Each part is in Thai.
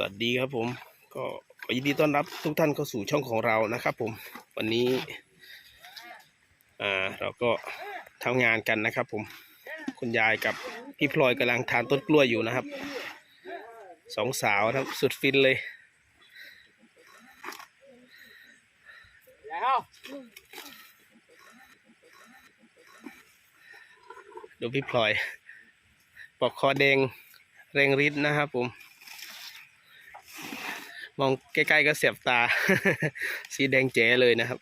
สวัสดีครับผม ก็ขอยินดีต้อนรับทุกท่านเข้าสู่ช่องของเรานะครับ ผม วันนี้อ่าเราก็ทำงานกันนะครับ ผม คุณยายกับพี่พลอยกำลังทานต้นกล้วยอยู่นะครับสองสาวนะครับ สุดฟินเลยแล้วดูพี่พลอยปอกคอแดงเร่งริดนะครับผม มองใกล้ๆก็เสียบตา สีแดงแจ๋เลยนะครับ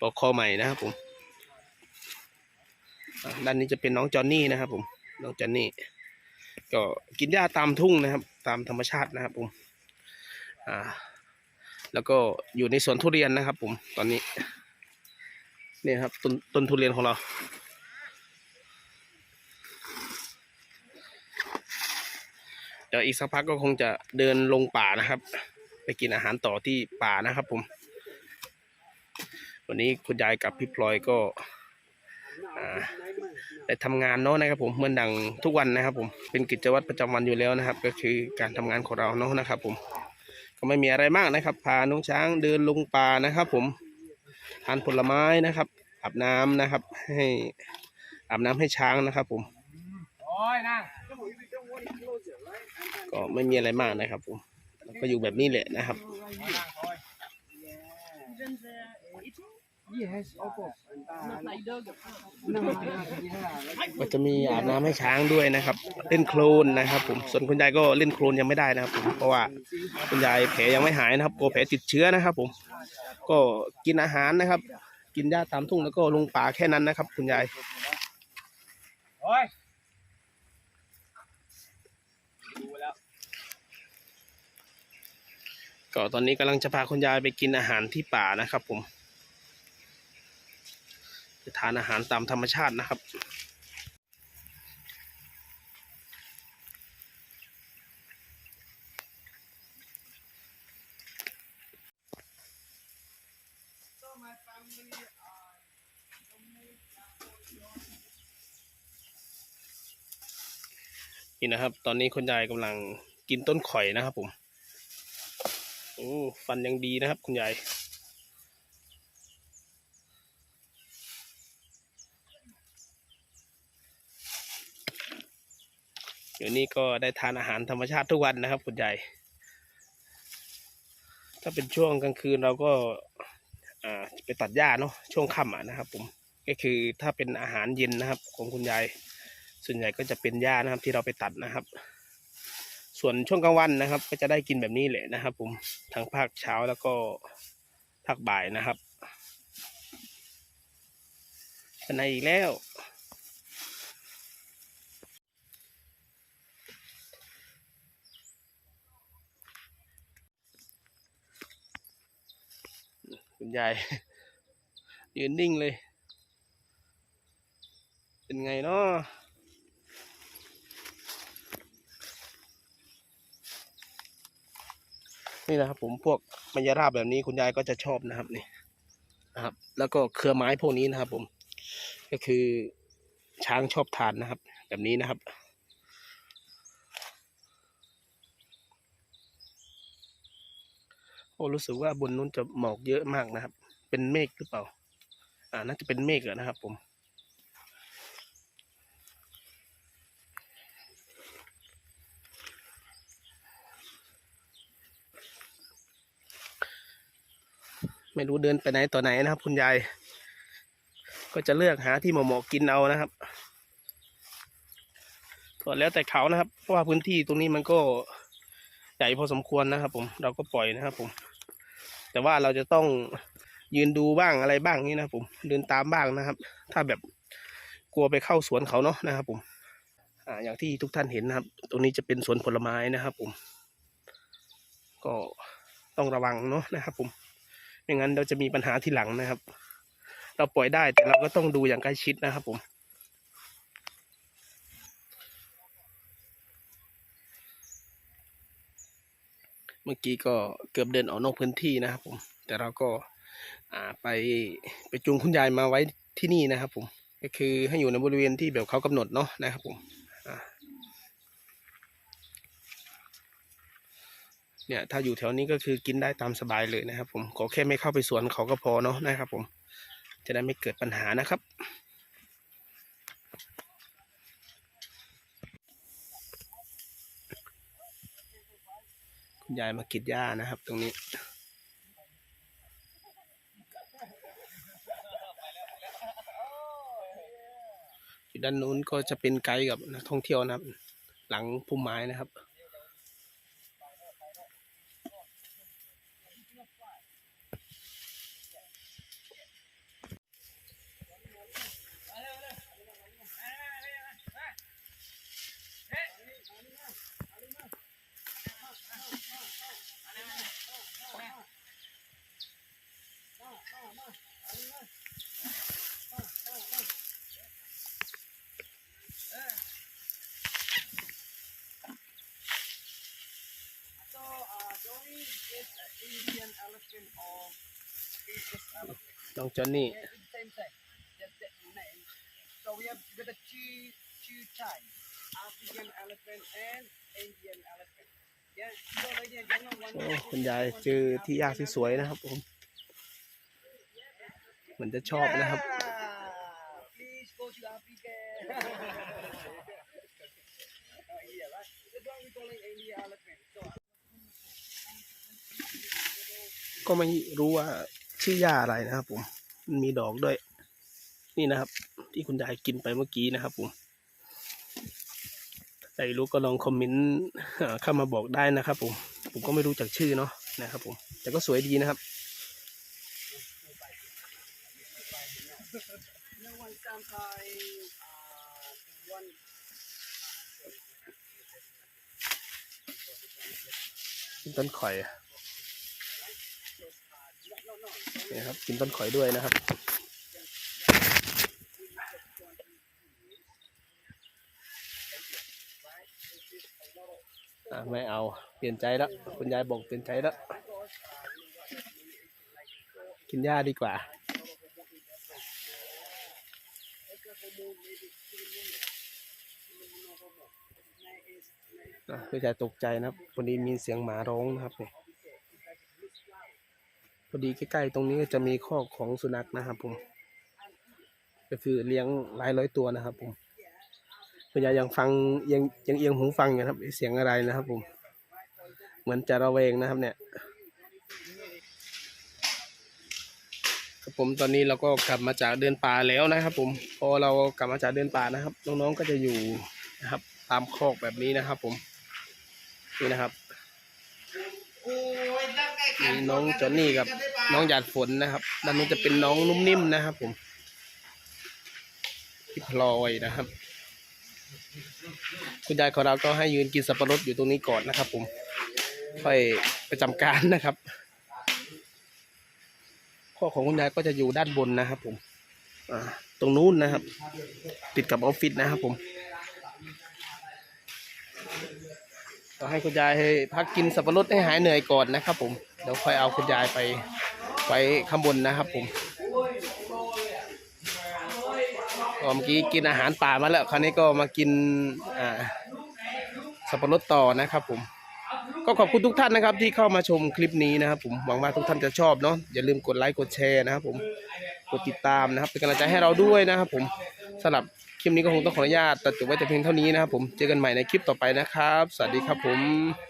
ปอกคอใหม่นะครับผมด้านนี้จะเป็นน้องจอนนี่นะครับ ผม น้องจอนนี่ ก็กินหญ้าตามทุ่งนะครับ ตามธรรมชาตินะครับผม อ่า แล้วก็อยู่ในสวนทุเรียนนะครับ ผม ตอนนี้ เนี่ยครับต้นต้นทุเรียนของเรา เดี๋ยวอีกสักพักก็คงจะเดินลงป่านะครับ ไปกินอาหารต่อที่ป่านะครับผม วันนี้คุณยายกับพี่พลอยก็ได้ทำงานเนาะนะครับผมเหมือนดังทุกวันนะครับ ผมเป็นกิจวัตรประจำวันอยู่แล้วนะครับ ก็คือการทำงานของเราเนาะนะครับ ผม ก็ไม่มีอะไรมากนะครับ พาน้องช้างเดินลงป่านะครับ ผมทานผลไม้นะครับอาบน้ำนะครับ ให้อาบน้ำให้ช้างนะครับ ผมก็ไม่มีอะไรมากนะครับผม ก็อยู่แบบนี้แหละนะครับ ก็จะมีอาบน้ำให้ช้างด้วยนะครับ เล่นโคลนนะครับ ผมส่วนคุณยายก็เล่นโคลนยังไม่ได้นะครับผมเพราะว่าคุณยายแผลยังไม่หายนะครับกลัวแผลติดเชื้อนะครับ ผม ก็กินอาหารนะครับ กินหญ้าตามทุ่งแล้วก็ลงป่าแค่นั้นนะครับ คุณยาย โอ้ยดูแล้ว ก็ตอนนี้กำลังจะพาคุณยายไปกินอาหารที่ป่านะครับผมไปทานอาหารตามธรรมชาตินะครับ นี่นะครับ ตอนนี้คุณยายกำลังกินต้นข่อยนะครับผม โอ้ฟันยังดีนะครับ คุณยายเดี๋ยวนี้ก็ได้ทานอาหารธรรมชาติทุกวันนะครับ คุณยายถ้าเป็นช่วงกลางคืนเราก็ไปตัดหญ้าเนาะช่วงค่ำะนะครับ ผมก็คือถ้าเป็นอาหารเย็นนะครับ ของคุณยายส่วนใหญ่ก็จะเป็นหญ้านะครับที่เราไปตัดนะครับ ส่วนช่วงกลางวันนะครับ ก็จะได้กินแบบนี้แหละนะครับ ผมทั้งภาคเช้าแล้วก็ภาคบ่ายนะครับเป็นไงอีกแล้วคุณยายยืนนิ่งเลย เป็นไงเนาะ นี่นะครับ ผมพวกมายราบแบบนี้คุณยายก็จะชอบนะครับนี่นะครับ แล้วก็เครือไม้พวกนี้นะครับ ผม ก็คือช้างชอบทานนะครับ แบบนี้นะครับโอ้รู้สึกว่าบนนู้นจะหมอกเยอะมากนะครับ เป็นเมฆหรือเปล่า อ่าน่าจะเป็นเมฆอะนะครับ ผม ไม่รู้เดินไปไหนต่อไหนนะครับ คุณยาย ก็จะเลือกหาที่เหมาะๆกินเอานะครับก็แล้วแต่เขานะครับ เพราะว่าพื้นที่ตรงนี้มันก็ใหญ่พอสมควรนะครับผมเราก็ปล่อยนะครับผม แต่ว่าเราจะต้องยืนดูบ้างอะไรบ้างนี่นะผมเดินตามบ้างนะครับ ถ้าแบบกลัวไปเข้าสวนเขาเนาะนะครับผมอ่าอย่างที่ทุกท่านเห็นนะครับ ตรงนี้จะเป็นสวนผลไม้นะครับผม ก็ต้องระวังเนาะนะครับผม ไม่งั้นเราจะมีปัญหาทีหลังนะครับ เราปล่อยได้แต่เราก็ต้องดูอย่างใกล้ชิดนะครับผมเมื่อกี้ก็เกือบเดินออกนอกพื้นที่นะครับผม แต่เราก็าไปไปจูงคุณยายมาไว้ที่นี่นะครับผม ก็คือให้อยู่ในบริเวณที่แบบเขากำหนดเนาะนะครับผมอ่า เนี่ยถ้าอยู่แถวนี้ก็คือกินได้ตามสบายเลยนะครับ ผมขอแค่ไม่เข้าไปสวนเขาก็พอเนาะนะครับ ผม จะได้ไม่เกิดปัญหานะครับ คุณยายมากรีดหญ้านะครับ ตรงนี้ด้านนู้นก็จะเป็นไกด์กับนักท่องเที่ยวนะครับ หลังพุ่มไม้นะครับ น้องจอนนี่ Yeah, it's the same thing. Just that name. So we have got the two two types: African elephant and Indian elephant. Yeah. So ladies and gentlemen, โอ้ one. คุณยายเจอที่หญ้าสวยๆนะครับผมเหมือนจะชอบนะครับ Yeah. Please go to Africa. oh, yeah, right. That's why we calling Indian elephant. So ก็ไม่รู้ว่า ชื่อหญ้าอะไรนะครับผมมันมีดอกด้วย นี่นะครับ ที่คุณยายกินไปเมื่อกี้นะครับผมใครรู้ก็ลองคอมเมนต์เข้ามาบอกได้นะครับผม ผมก็ไม่รู้จักชื่อเนาะนะครับผม แต่ก็สวยดีนะครับต้นข่อย นี่ครับกินต้นข่อยด้วยนะครับ ไม่เอาเปลี่ยนใจแล้วคุณยายบอกเปลี่ยนใจแล้ว กินหญ้าดีกว่าอะคุณยายตกใจนะครับพอดีมีเสียงหมาร้องนะครับเนี่ย พอดีใกล้ๆตรงนี้จะมีคอกของสุนัขนะครับผม ก็คือเลี้ยงหลายร้อยตัวนะครับผมคุณยายยังฟังยังยังเอียงหูฟังอยู่นะครับเสียงอะไรนะครับผม เหมือนจะระแวงนะครับ เนี่ยครับผมตอนนี้เราก็กลับมาจากเดินป่าแล้วนะครับ ผมพอเรากลับมาจากเดินป่านะครับ น้องๆก็จะอยู่นะครับ ตามคอกแบบนี้นะครับ ผมนี่นะครับ มีน้องจอนนี่กับน้องหยาดฝนนะครับด้านนู้นจะเป็นน้องนุ่มนิ่มนะครับ ผมพี่พลอยนะครับ คุณยายของเราก็ให้ยืนกินสับปะรดอยู่ตรงนี้ก่อนนะครับ ผมค่อยประจำการนะครับข้อของคุณยายก็จะอยู่ด้านบนนะครับ ผมอ่าตรงนู้นนะครับ ติดกับออฟฟิศนะครับ ผม ก็ให้คุณยายให้พักกินสับปะรดให้หายเหนื่อยก่อนนะครับ ผมเดี๋ยวค่อยเอาคุณยายไปไว้ข้างบนนะครับ ผมก็เมื่อกี้กินอาหารป่ามาแล้วคราวนี้ก็มากินอ่าสับปะรดต่อนะครับ ผม ก็ขอบคุณทุกท่านนะครับ ที่เข้ามาชมคลิปนี้นะครับ ผมหวังว่าทุกท่านจะชอบเนาะอย่าลืมกดไลค์กดแชร์นะครับ ผมกดติดตามนะครับเป็นกำลังใจให้เราด้วยนะครับ ผมสำหรับ คลิปนี้ก็คงต้องขออนุญาตตัดจบไว้แต่เพียงเท่านี้นะครับผม เจอกันใหม่ในคลิปต่อไปนะครับ สวัสดีครับผม